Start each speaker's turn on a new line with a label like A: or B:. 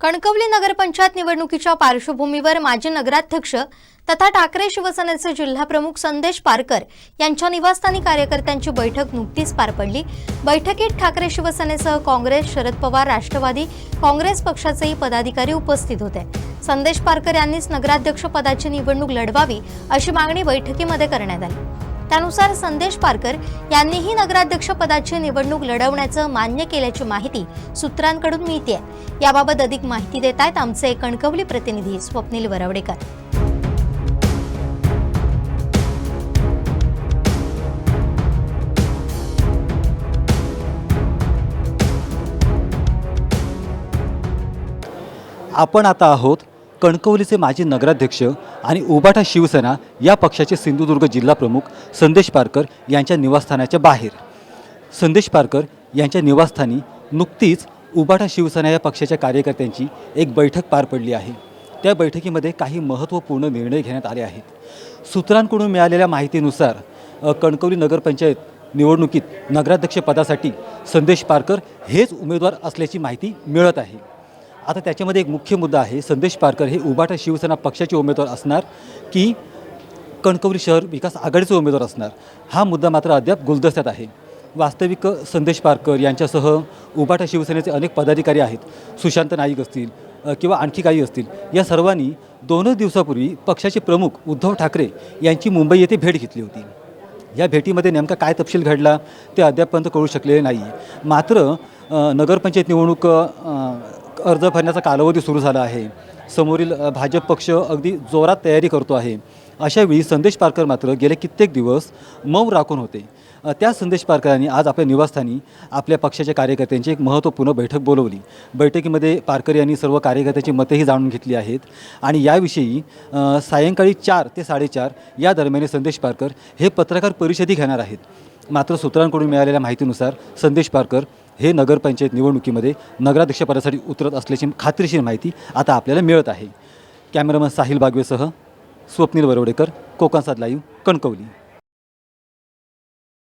A: कणकवली नगरपंचायत निवडणुकीच्या पार्श्वभूमीवर माजी नगराध्यक्ष तथा ठाकरे शिवसेनेचे जिल्हाप्रमुख संदेश पारकर यांच्या निवासस्थानी कार्यकर्त्यांची बैठक नुकतीच पार पडली. बैठकीत ठाकरे शिवसेनेसह काँग्रेस शरद पवार राष्ट्रवादी काँग्रेस पक्षाचेही पदाधिकारी उपस्थित होते. संदेश पारकर यांनीच नगराध्यक्ष पदाची निवडणूक लढवावी अशी मागणी बैठकीमध्ये करण्यात आली. त्यानुसार संदेश पारकर यांनीही नगराध्यक्ष पदाची निवडणूक लढवण्याचं मान्य केल्याची माहिती सूत्रांकडून मिळते याबाबत अधिक माहिती देत आहेत आमचे कणकवली प्रतिनिधी स्वप्नील वरवडेकर.
B: आपण आता आहोत कणकवलीचे माजी नगराध्यक्ष आणि उबाटा शिवसेना या पक्षाचे सिंधुदुर्ग जिल्हा प्रमुख संदेश पारकर यांच्या निवासस्थानाच्या बाहेर. संदेश पारकर यांच्या निवासस्थानी नुकतीच उबाटा शिवसेना या पक्षाच्या कार्यकर्त्यांची एक बैठक पार पडली आहे. त्या बैठकीमध्ये काही महत्त्वपूर्ण निर्णय घेण्यात आले आहेत. सूत्रांकडून मिळालेल्या माहितीनुसार कणकवली नगरपंचायत निवडणुकीत नगराध्यक्षपदासाठी संदेश पारकर हेच उमेदवार असल्याची माहिती मिळत आहे. आता त्याच्यामध्ये एक मुख्य मुद्दा आहे संदेश पारकर हे उबाटा शिवसेना पक्षाचे उमेदवार असणार की कणकवली शहर विकास आघाडीचे उमेदवार असणार? हा मुद्दा मात्र अद्याप गुलदस्त्यात आहे. वास्तविक संदेश पारकर यांच्यासह उबाटा शिवसेनेचे अनेक पदाधिकारी आहेत. सुशांत नाईक असतील किंवा आणखी काही असतील. या सर्वांनी दोनच दिवसापूर्वी पक्षाचे प्रमुख उद्धव ठाकरे यांची मुंबई येथे भेट घेतली होती. या भेटीमध्ये नेमका काय तपशील घडला ते अद्यापपर्यंत कळू शकलेले नाही मात्र नगरपंचायत निवडणूक अर्ज भरण्याचा कालावधी सुरू झाला आहे. समोरील भाजप पक्ष अगदी जोरात तयारी करतो आहे. अशावेळी संदेश पारकर मात्र गेले कित्येक दिवस मऊ राखून होते. त्या संदेश पारकरांनी आज आपल्या निवासस्थानी आपल्या पक्षाच्या कार्यकर्त्यांची एक महत्त्वपूर्ण बैठक बोलवली. बैठकीमध्ये पारकर यांनी सर्व कार्यकर्त्यांची मतेही जाणून घेतली आहेत आणि याविषयी सायंकाळी चार ते साडेचार या दरम्यान संदेश पारकर हे पत्रकार परिषदही घेणार आहेत. मात्र सूत्रांकडून मिळालेल्या माहितीनुसार संदेश पारकर हे नगरपंचायत निवडणुकीमध्ये नगराध्यक्षपदासाठी उतरत असल्याची खात्रीशीर माहिती आता आपल्याला मिळत आहे. कॅमेरामन साहिल बागवेसह स्वप्नील बरवडेकर कोकणसाद लाईव्ह कणकवली.